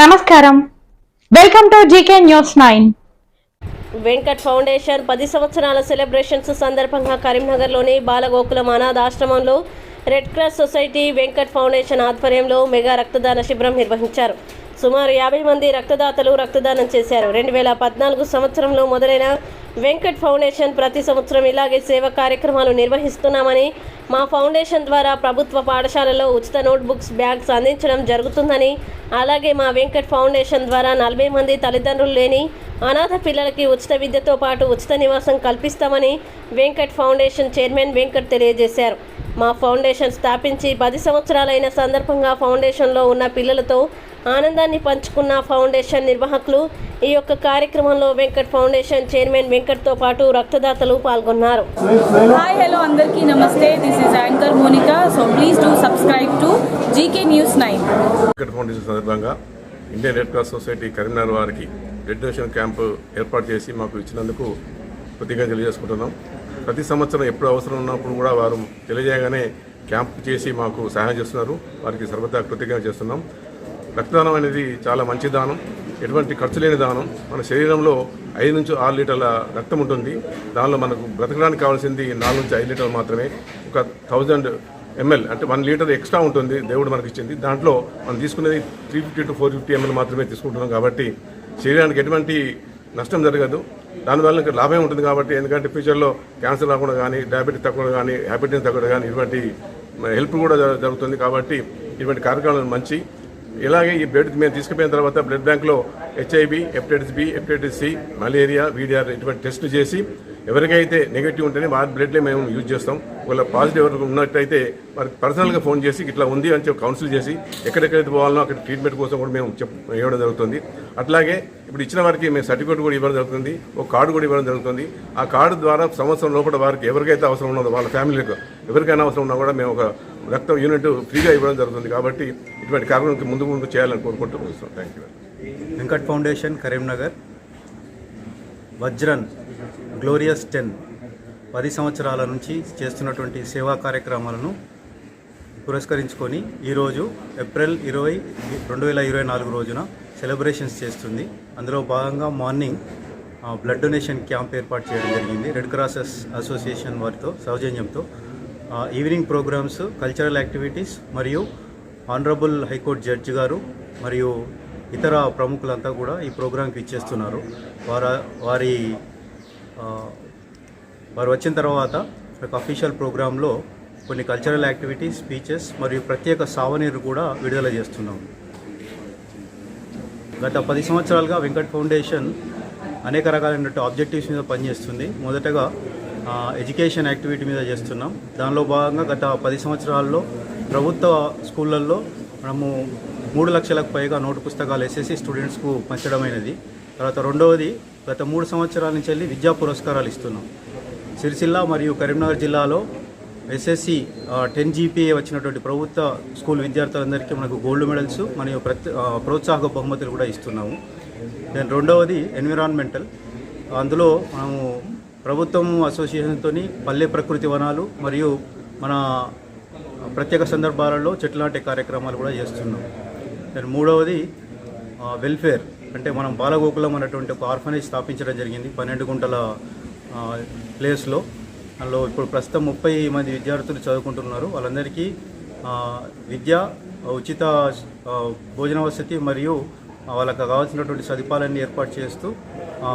నమస్కారం. Welcome to GK news nine Venkat foundation పది సంవత్సరాల సెలబ్రేషన్స్ సందర్భంగా కరీంనగర్లోని Balagokulam అనాథాశ్రమంలో red cross society Venkat foundation ఆధ్వర్యంలో మెగా రక్తదాన శిబిరం నిర్వహించారు. సుమారు యాభై మంది రక్తదాతలు రక్తదానం చేశారు. రెండు వేల పద్నాలుగు సంవత్సరంలో మొదలైన వెంకట్ ఫౌండేషన్ ప్రతి సంవత్సరం ఇలాగే సేవ కార్యక్రమాలు నిర్వహిస్తున్నామని మా ఫౌండేషన్ ద్వారా ప్రభుత్వ పాఠశాలలో ఉచిత నోట్బుక్స్ బ్యాగ్స్ అందించడం జరుగుతుందని అలాగే మా వెంకట్ ఫౌండేషన్ ద్వారా నలభై మంది తల్లిదండ్రులు లేని అనాథ పిల్లలకి ఉచిత విద్యతో పాటు ఉచిత నివాసం కల్పిస్తామని వెంకట్ ఫౌండేషన్ చైర్మన్ వెంకట్ తెలియజేశారు. మా ఫౌండేషన్ స్థాపించి పది సంవత్సరాలైన సందర్భంగా ఫౌండేషన్లో ఉన్న పిల్లలతో ఆనందాన్ని పంచుకున్న ఫౌండేషన్ నిర్వాహకులు ఈ యొక్క కార్యక్రమంలో వెంకట్ ఫౌండేషన్ చైర్మన్ వెంకట్తో పాటు రక్తదాతలు పాల్గొన్నారు. హాయ్ హలో అందరికీ నమస్తే. This is anchor Monika so please do subscribe to GK news nine Venkata foundation సందర్భంగా Indian red cross society Karimnagar వారికి డొనేషన్ క్యాంపు ఏర్పాటు చేసి మాకు ఇచ్చినందుకు కృతజ్ఞత తెలియజేసుకుంటున్నాం. ప్రతి సంవత్సరం ఎప్పుడు అవసరం ఉన్నప్పుడు కూడా వారు తెలియజేయగానే క్యాంప్ చేసి మాకు సహాయం చేస్తున్నారు. వారికి సర్వదా కృతజ్ఞత చేస్తున్నాం. రక్తదానం అనేది చాలా మంచి దానం. ఎటువంటి ఖర్చు లేని దానం. మన శరీరంలో ఐదు నుంచి ఆరు లీటర్ల రక్తం ఉంటుంది. దానిలో మనకు బ్రతకడానికి కావాల్సింది నాలుగు నుంచి ఐదు లీటర్లు మాత్రమే. ఒక థౌజండ్ ఎంఎల్ అంటే వన్ లీటర్ ఎక్స్ట్రా ఉంటుంది. దేవుడు మనకి ఇచ్చింది. దాంట్లో మనం తీసుకునేది three fifty to four fifty ML మాత్రమే తీసుకుంటున్నాం కాబట్టి శరీరానికి ఎటువంటి నష్టం జరగదు. దానివల్ల ఇంకా లాభం ఉంటుంది కాబట్టి ఎందుకంటే ఫ్యూచర్లో క్యాన్సర్ రాకుండా కానీ డయాబెటీస్ తగ్గడం కానీ హ్యాబిటీస్ తగ్గడం కానీ ఇటువంటి హెల్ప్ కూడా జరుగుతుంది కాబట్టి ఇటువంటి కార్యక్రమాలు మంచి. ఇలాగే ఈ బ్లడ్ మేము తీసుకుపోయిన తర్వాత బ్లడ్ బ్యాంక్లో HIV hepatitis B hepatitis C malaria VDR ఇటువంటి టెస్ట్ చేసి ఎవరికైతే నెగిటివ్ ఉంటేనే వారి బ్లడ్లే మేము యూజ్ చేస్తాం. ఒకవేళ పాజిటివ్ ఎవరికి ఉన్నట్టయితే వారికి పర్సనల్గా ఫోన్ చేసి ఇట్లా ఉంది అని చెప్పి కౌన్సిల్ చేసి ఎక్కడెక్కడైతే పోవాలనో అక్కడ ట్రీట్మెంట్ కోసం కూడా మేము చెప్ ఇవ్వడం జరుగుతుంది. అట్లాగే ఇప్పుడు ఇచ్చిన వారికి మేము సర్టిఫికేట్ కూడా ఇవ్వడం జరుగుతుంది. ఒక కార్డు కూడా ఇవ్వడం జరుగుతుంది. ఆ కార్డు ద్వారా సంవత్సరం లోపల వారికి ఎవరికైతే అవసరం ఉన్నదో వాళ్ళ ఫ్యామిలీకి ఎవరికైనా అవసరం ఉన్నా కూడా మేము ఒక రక్తం యూనిట్ ఫ్రీగా ఇవ్వడం జరుగుతుంది కాబట్టి ఇటువంటి కార్యక్రమం ముందు ముందు చేయాలని కోరుకుంటూ ముగిస్తాం thank you Venkat foundation Karimnagar. వజ్రన్. Glorious ten పది సంవత్సరాల నుంచి చేస్తున్నటువంటి సేవా కార్యక్రమాలను పురస్కరించుకొని ఈరోజు ఏప్రిల్ ఇరవై రెండు వేల ఇరవై నాలుగు రోజున సెలబ్రేషన్స్ చేస్తుంది. అందులో భాగంగా మార్నింగ్ బ్లడ్ డొనేషన్ క్యాంప్ ఏర్పాటు చేయడం జరిగింది. రెడ్ క్రాసెస్ అసోసియేషన్ వారితో సౌజన్యంతో. ఈవినింగ్ ప్రోగ్రామ్స్ కల్చరల్ యాక్టివిటీస్ మరియు ఆనరబుల్ హైకోర్టు జడ్జి గారు మరియు ఇతర ప్రముఖులంతా కూడా ఈ ప్రోగ్రాంకి ఇచ్చేస్తున్నారు. వారి వారి వారు వచ్చిన తర్వాత ఒక అఫీషియల్ ప్రోగ్రాంలో కొన్ని కల్చరల్ యాక్టివిటీస్ స్పీచెస్ మరియు ప్రత్యేక సావనీరు కూడా విడుదల చేస్తున్నాం. గత పది సంవత్సరాలుగా వెంకట్ ఫౌండేషన్ అనేక రకాలైనటువంటి ఆబ్జెక్టివ్స్ మీద పనిచేస్తుంది. మొదటగా ఎడ్యుకేషన్ యాక్టివిటీ మీద చేస్తున్నాం. దానిలో భాగంగా గత పది సంవత్సరాల్లో ప్రభుత్వ స్కూళ్ళల్లో మనము మూడు లక్షలకు పైగా నోటు పుస్తకాలు ఎస్ఎస్సి స్టూడెంట్స్కు పంచడమైనది. తర్వాత రెండవది గత మూడు సంవత్సరాల నుంచి వెళ్ళి విద్యా పురస్కారాలు ఇస్తున్నాం. సిరిసిల్ల మరియు కరీంనగర్ జిల్లాలో ఎస్ఎస్సి టెన్ జీపీఏ వచ్చినటువంటి ప్రభుత్వ స్కూల్ విద్యార్థులందరికీ మనకు గోల్డ్ మెడల్స్ మరియు ప్రతి ప్రోత్సాహక బహుమతులు కూడా ఇస్తున్నాము. దెన్ రెండవది ఎన్విరాన్మెంటల్. అందులో మనము ప్రభుత్వం అసోసియేషన్తో పల్లె ప్రకృతి వనాలు మరియు మన ప్రత్యేక సందర్భాలలో చెట్లు నాటే కార్యక్రమాలు కూడా చేస్తున్నాం. దెన్ మూడవది వెల్ఫేర్. అంటే మనం బాలగోకులం అనేటువంటి ఒక ఆర్ఫనేజ్ స్థాపించడం జరిగింది పన్నెండు గుంటల ప్లేస్లో అందులో ఇప్పుడు ప్రస్తుతం ముప్పై మంది విద్యార్థులు చదువుకుంటున్నారు. వాళ్ళందరికీ విద్య ఉచిత భోజన వసతి మరియు వాళ్ళకు కావాల్సినటువంటి సదుపాయాలన్నీ ఏర్పాటు చేస్తూ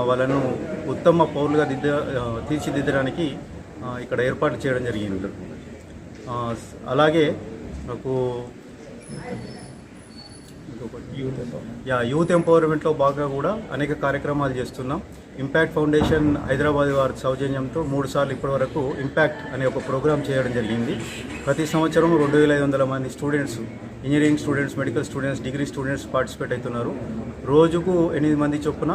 వాళ్ళను ఉత్తమ పౌరులుగా దిద్ద తీర్చిదిద్దడానికి ఇక్కడ ఏర్పాటు చేయడం జరిగింది. అలాగే నాకు యా యూత్ ఎంపవర్మెంట్లో భాగంగా కూడా అనేక కార్యక్రమాలు చేస్తున్నాం. ఇంపాక్ట్ ఫౌండేషన్ హైదరాబాద్ వారి సౌజన్యంతో మూడు సార్లు ఇప్పటివరకు ఇంపాక్ట్ అనే ఒక ప్రోగ్రామ్ చేయడం జరిగింది. ప్రతి సంవత్సరం రెండు వేల ఐదు వందల మంది students engineering students medical students degree students participate అవుతున్నారు. రోజుకు ఎనిమిది మంది చొప్పున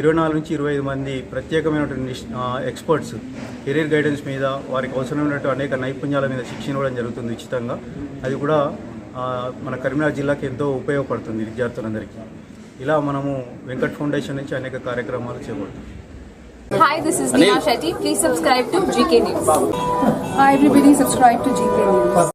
ఇరవై నాలుగు నుంచి ఇరవై ఐదు మంది ప్రత్యేకమైనటువంటి ఎక్స్పర్ట్స్ కెరీర్ గైడెన్స్ మీద వారికి అవసరమైనటువంటి అనేక నైపుణ్యాల మీద శిక్షణ ఇవ్వడం జరుగుతుంది ఉచితంగా. అది కూడా మన కరీంనగర్ జిల్లాకి ఎంతో ఉపయోగపడుతుంది విద్యార్థులందరికీ ఇలా మనము వెంకట్ ఫౌండేషన్ నుంచి అనేక కార్యక్రమాలు చేపడుతున్నాం Hi, this is Neha Shetty. Please subscribe to GK News. Hi everybody, subscribe to GK News.